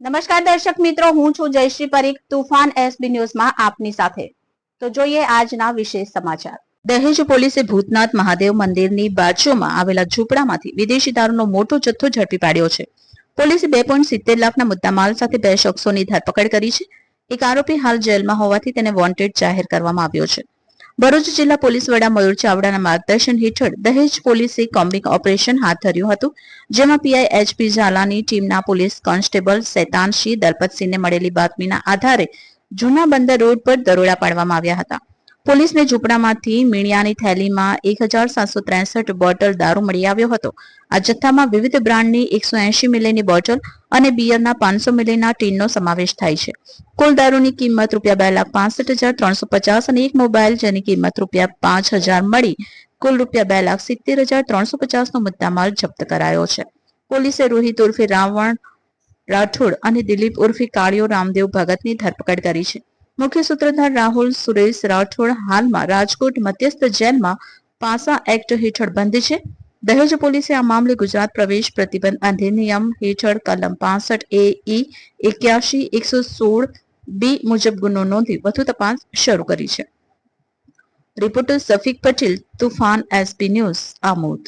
નમસ્કાર દર્શક મિત્રો, હું છું જયશ્રી પરીખ, તુફાન એસબી ન્યૂઝમાં આપની સાથે. તો જોઈએ આજના વિશેષ સમાચાર. દહેજ પોલીસે ભૂતનાથ મહાદેવ મંદિરની બાજુમાં આવેલા ઝૂંપડામાંથી વિદેશી દારૂનો મોટો જથ્થો ઝડપી પાડ્યો છે. પોલીસે બે પોઈન્ટ સિત્તેર લાખના મુદ્દામાલ સાથે બે શખ્સોની ધરપકડ કરી છે. એક આરોપી હાલ જેલમાં હોવાથી તેને વોન્ટેડ જાહેર કરવામાં આવ્યો છે. ભરૂચ જિલ્લા પોલીસ વડા મયુર ચાવડાના માર્ગદર્શન હેઠળ દહેજ પોલીસે કોમ્બિંગ ઓપરેશન હાથ ધર્યું હતું, જેમાં પીઆઈ એચપી ઝાલાની ટીમના પોલીસ કોન્સ્ટેબલ શૈતાનસિંહ દલપતસિંહને મળેલી બાતમીના આધારે જૂના બંદર રોડ પર દરોડા પાડવામાં આવ્યા હતા. પોલીસને ઝૂંપડામાંથી મીણિયાની થેલીમાં એક હજાર સાતસો ત્રેસઠ બોટલ દારૂ મળી આવ્યો હતો. આ જથ્થામાં વિવિધ બ્રાન્ડની એકસો એંશી મિલીની બોટલ અને બિયરના પાંચસો મિલીના ટીનનો સમાવેશ થાય છે. કુલ દારૂની કિંમત રૂપિયા બે લાખ પાસઠ હજાર ત્રણસો પચાસ અને એક મોબાઈલ જેની કિંમત રૂપિયા પાંચ હજાર મળી, કુલ રૂપિયા બે લાખ સિત્તેર હજાર ત્રણસો પચાસનો મુદ્દામાલ જપ્ત કરાયો છે. પોલીસે રોહિત ઉર્ફે રાવણ રાઠોડ અને દિલીપ ઉર્ફે કાળિયો રામદેવ ભગતની ધરપકડ કરી છે. મુખ્ય સૂત્રધાર રાહુલ સુરેશ રાઠોડ હાલમાં રાજકોટ મધ્યસ્થ જેલમાં પાસા એક્ટ હેઠળ બંધ છે. દહેજ પોલીસે આ મામલે ગુજરાત પ્રવેશ પ્રતિબંધ અધિનિયમ હેઠળ કલમ પાસઠ એ ઈ એક્યાસી એકસો સોળ બી મુજબ ગુનો નોંધી વધુ તપાસ શરૂ કરી છે. Reporter Safiq Patel, Tufan SP news, Amod.